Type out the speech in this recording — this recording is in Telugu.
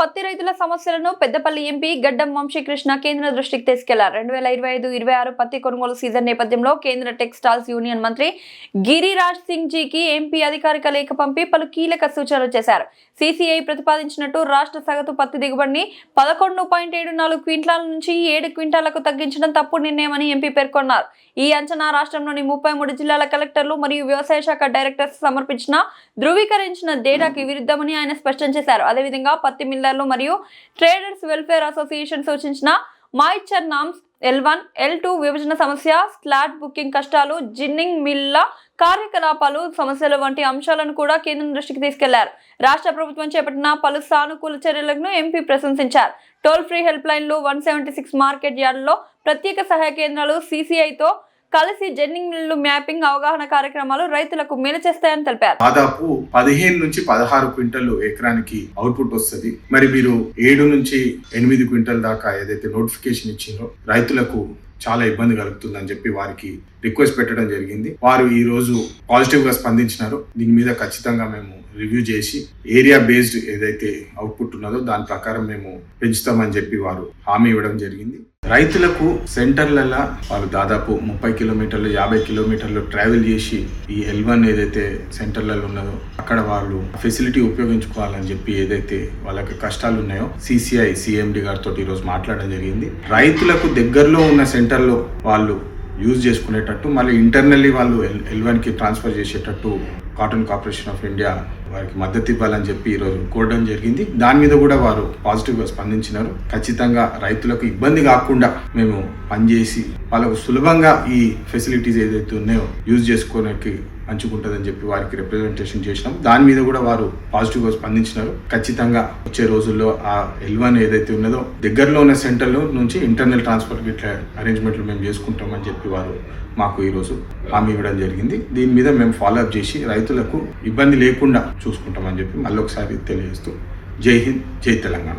పత్తి రైతుల సమస్యలను పెద్దపల్లి ఎంపీ గడ్డం వంశీకృష్ణ కేంద్ర దృష్టికి తీసుకెళ్ళారు. రెండు వేల ఇరవై ఐదు ఇరవై ఆరు పత్తి కొనుగోలు సీజన్ నేపథ్యంలో కేంద్ర టెక్స్టైల్స్ యూనియన్ మంత్రి గిరిరాజ్ సింగ్ జీకి ఎంపీ అధికారిక లేఖ పంపి పలు కీలక సూచనలు చేశారు. సీసీఐ ప్రతిపాదించినట్టు రాష్ట్ర సగటు పత్తి దిగుబడిని పదకొండు పాయింట్ ఏడు నాలుగు క్వింటాల నుంచి ఏడు క్వింటాలకు తగ్గించడం తప్పు నిర్ణయమని ఎంపీ పేర్కొన్నారు. ఈ అంచనా రాష్ట్రంలోని ముప్పై మూడు జిల్లాల కలెక్టర్లు మరియు వ్యవసాయ శాఖ డైరెక్టర్స్ సమర్పించిన ధృవీకరించిన డేటాకి విరుద్ధమని ఆయన స్పష్టం చేశారు. అదేవిధంగా పత్తి మిల్లర్లు మరియు ట్రేడర్స్ వెల్ఫేర్ అసోసియేషన్ సూచించిన moisture norms L one L two విభజన సమస్య స్లాట్ బుకింగ్ కష్టాలు జిన్నింగ్ మిల్ల కార్యకలాపాలు సమస్యలు వంటి అంశాలను కూడా కేంద్రం దృష్టికి తీసుకెళ్ళారు. రాష్ట్ర ప్రభుత్వం చేపట్టిన పలు సానుకూల చర్యలను ఎంపీ ప్రశంసించారు. టోల్ ఫ్రీ హెల్ప్ లైన్లు వన్ సెవెంటీ సిక్స్ మార్కెట్ యార్డులో ప్రత్యేక సహాయ కేంద్రాలు సీసీఐతో కలిసి జెన్నింగ్ మిల్లు మ్యాపింగ్ అవగాహన కార్యక్రమాలు రైతులకు మేలు చేస్తాయని తెలిపారు. దాదాపు పదిహేను నుంచి పదహారు క్వింటల్ ఎకరానికి అవుట్పుట్ వస్తుంది. మరి మీరు ఏడు నుంచి ఎనిమిది క్వింటల్ దాకా ఏదైతే నోటిఫికేషన్ ఇచ్చిందో రైతులకు చాలా ఇబ్బంది కలుగుతుందని చెప్పి వారికి రిక్వెస్ట్ పెట్టడం జరిగింది. వారు ఈ రోజు పాజిటివ్గా స్పందించినారు. దీని మీద ఖచ్చితంగా మేము రివ్యూ చేసి ఏరియా బేస్డ్ ఏదైతే అవుట్పుట్ ఉన్నదో దాని ప్రకారం మేము పెంచుతామని చెప్పి వారు హామీ ఇవ్వడం జరిగింది. రైతులకు సెంటర్లలో వాళ్ళు దాదాపు ముప్పై కిలోమీటర్లు యాభై కిలోమీటర్లు ట్రావెల్ చేసి ఈ ఎల్ వన్ ఏదైతే సెంటర్లలో ఉన్నదో అక్కడ వాళ్ళు ఫెసిలిటీ ఉపయోగించుకోవాలని చెప్పి ఏదైతే వాళ్ళకి కష్టాలు ఉన్నాయో సిసిఐ సిఎండి గారితో ఈరోజు మాట్లాడడం జరిగింది. రైతులకు దగ్గరలో ఉన్న సెంటర్లో వాళ్ళు యూజ్ చేసుకునేటట్టు మళ్ళీ ఇంటర్నల్లీ వాళ్ళు ఎల్ ఎల్ వన్కి ట్రాన్స్ఫర్ చేసేటట్టు కాటన్ కార్పొరేషన్ ఆఫ్ ఇండియా వారికి మద్దతు ఇవ్వాలని చెప్పి ఈరోజు కోరడం జరిగింది. దాని మీద కూడా వారు పాజిటివ్గా స్పందించినారు. ఖచ్చితంగా రైతులకు ఇబ్బంది కాకుండా మేము పనిచేసి వాళ్ళకు సులభంగా ఈ ఫెసిలిటీస్ ఏదైతే ఉన్నాయో యూజ్ చేసుకోవడానికి అని చెప్పి వారికి రిప్రజెంటేషన్ చేసినాం. దాని మీద కూడా వారు పాజిటివ్గా స్పందించినారు. ఖచ్చితంగా వచ్చే రోజుల్లో ఆ ఎల్వన్ ఏదైతే ఉన్నదో దగ్గరలో ఉన్న సెంటర్లో నుంచి ఇంటర్నల్ ట్రాన్స్ఫర్ ఇట్లా అరేంజ్మెంట్లు మేము చేసుకుంటామని చెప్పి వారు మాకు ఈరోజు హామీ ఇవ్వడం జరిగింది. దీని మీద మేము ఫాలో అప్ చేసి రైతులకు ఇబ్బంది లేకుండా చూసుకుంటామని చెప్పి మళ్ళీ ఒకసారి తెలియజేస్తూ జై హింద్ జై తెలంగాణ.